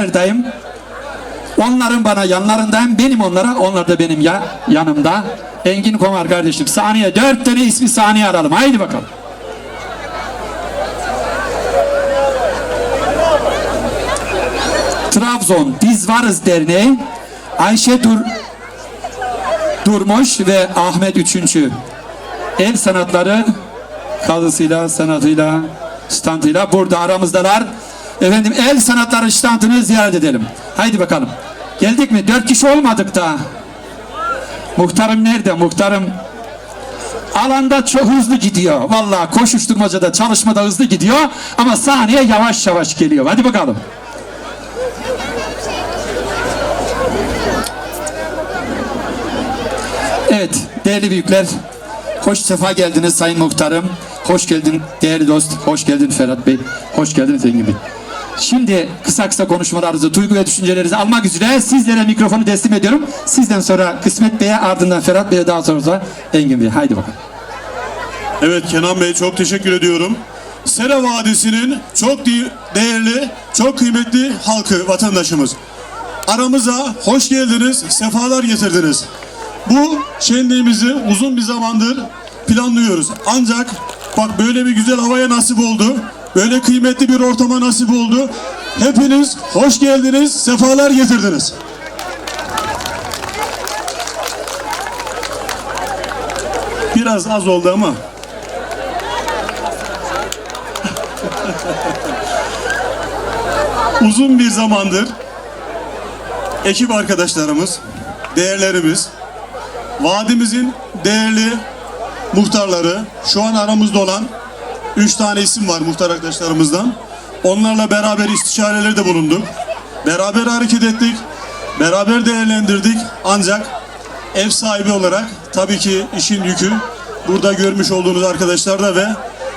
yanlarındayım. Onların bana yanlarındayım. Benim onlara, onlar da benim ya yanımda. Engin Komar kardeşim. Saniye. Dört tane ismi saniye aralım. Haydi bakalım. Trabzon Biz Varız Derneği Ayşe Dur Durmuş ve Ahmet Üçüncü El sanatları kazısıyla, sanatıyla, standıyla burada aramızdalar. Efendim el sanatları standını ziyaret edelim. Haydi bakalım. Geldik mi? Dört kişi olmadık da. Muhtarım nerede? Muhtarım alanda çok hızlı gidiyor. Vallahi koşuşturmacada, çalışmada hızlı gidiyor ama sahneye yavaş yavaş geliyor. Hadi bakalım. Evet, değerli büyükler, hoş sefa geldiniz Sayın Muhtarım. Hoş geldin değerli dost, hoş geldin Ferhat Bey, hoş geldiniz Engin Bey. Şimdi kısa kısa konuşmalarınızı, duygu ve düşüncelerinizi almak üzere sizlere mikrofonu teslim ediyorum. Sizden sonra Kısmet Bey'e, ardından Ferhat Bey'e daha sonra da Engin Bey. Haydi bakalım. Evet Kenan Bey çok teşekkür ediyorum. Sera Vadisi'nin çok değerli, çok kıymetli halkı, vatandaşımız. Aramıza hoş geldiniz, sefalar getirdiniz. Bu şenliğimizi uzun bir zamandır planlıyoruz. Ancak bak böyle bir güzel havaya nasip oldu. Böyle kıymetli bir ortama nasip oldu. Hepiniz hoş geldiniz, sefalar getirdiniz. Biraz az oldu ama uzun bir zamandır ekip arkadaşlarımız, değerlerimiz, vadimizin değerli muhtarları, şu an aramızda olan üç tane isim var muhtar arkadaşlarımızdan. Onlarla beraber istişarelerde bulunduk. Beraber hareket ettik. Beraber değerlendirdik. Ancak ev sahibi olarak tabii ki işin yükü burada görmüş olduğunuz arkadaşlarda ve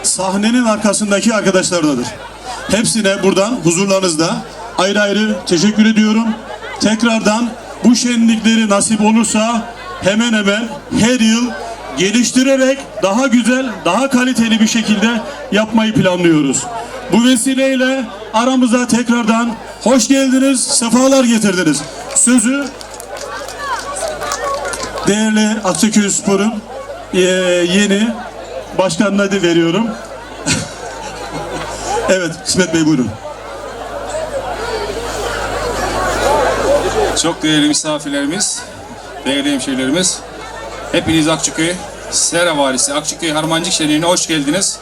sahnenin arkasındaki arkadaşlardadır. Hepsine buradan huzurlarınızda ayrı ayrı teşekkür ediyorum. Tekrardan bu şenlikleri nasip olursa hemen hemen her yıl geliştirerek daha güzel, daha kaliteli bir şekilde yapmayı planlıyoruz. Bu vesileyle aramıza tekrardan hoş geldiniz, sefalar getirdiniz. Sözü değerli Atakül Spor'un eee, yeni başkanına da veriyorum. evet, İsmet Bey buyurun. Çok değerli misafirlerimiz, değerli hemşehrilerimiz, hepiniz Akçaköy, Sera Valisi, Akçaköy Harmancık Şenliği'ne hoş geldiniz.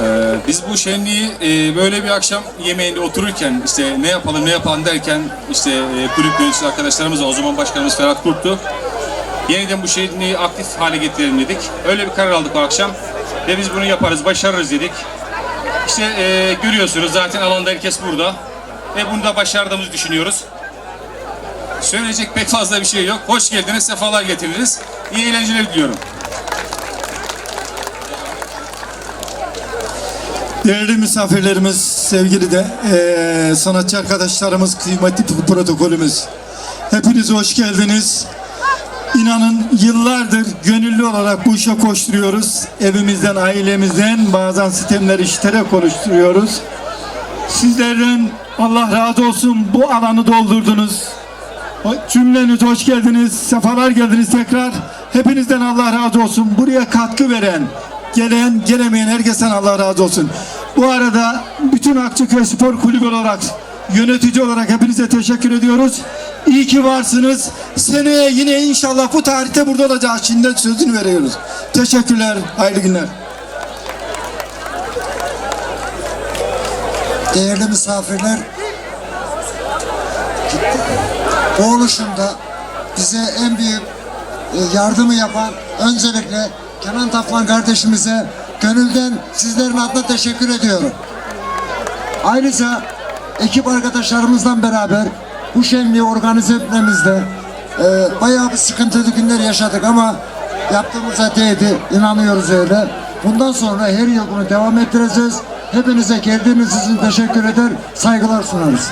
Ee, biz bu şenliği e, böyle bir akşam yemeğinde otururken işte ne yapalım ne yapalım derken işte e, kulüp yöneticisi arkadaşlarımız var. O zaman başkanımız Ferhat Kurt'tu. Yeniden bu şenliği aktif hale getirelim dedik. Öyle bir karar aldık o akşam. Ve biz bunu yaparız, başarırız dedik. İşte e, görüyorsunuz zaten alanda herkes burada. Ve bunu da başardığımızı düşünüyoruz. Söyleyecek pek fazla bir şey yok. Hoş geldiniz, sefalar getirdiniz. İyi eğlenceler diliyorum. Değerli misafirlerimiz, sevgili de eee, sanatçı arkadaşlarımız, kıymetli protokolümüz. Hepiniz hoş geldiniz. İnanın yıllardır gönüllü olarak bu işe koşturuyoruz. Evimizden, ailemizden bazen sistemler işiterek konuşturuyoruz. Sizlerden Allah razı olsun bu alanı doldurdunuz. Cümleniz hoş geldiniz, sefalar geldiniz tekrar. Hepinizden Allah razı olsun. Buraya katkı veren, gelen, gelemeyen herkesten Allah razı olsun. Bu arada bütün Akçaköy Spor Kulübü olarak, yönetici olarak hepinize teşekkür ediyoruz. İyi ki varsınız. Seneye yine inşallah bu tarihte burada olacağız. Şimdiden sözünü veriyoruz. Teşekkürler, hayırlı günler. değerli misafirler bu oluşumda bize en büyük e, yardımı yapan öncelikle Kenan Taflan kardeşimize gönülden sizlerin adına teşekkür ediyorum. Ayrıca ekip arkadaşlarımızla beraber bu şenliği organize etmemizde e, bayağı bir sıkıntılı günler yaşadık ama yaptığımıza değdi. inanıyoruz öyle. Bundan sonra her yıl bunu devam ettireceğiz. Hepinize geldiğiniz için teşekkür eder, saygılar sunarız.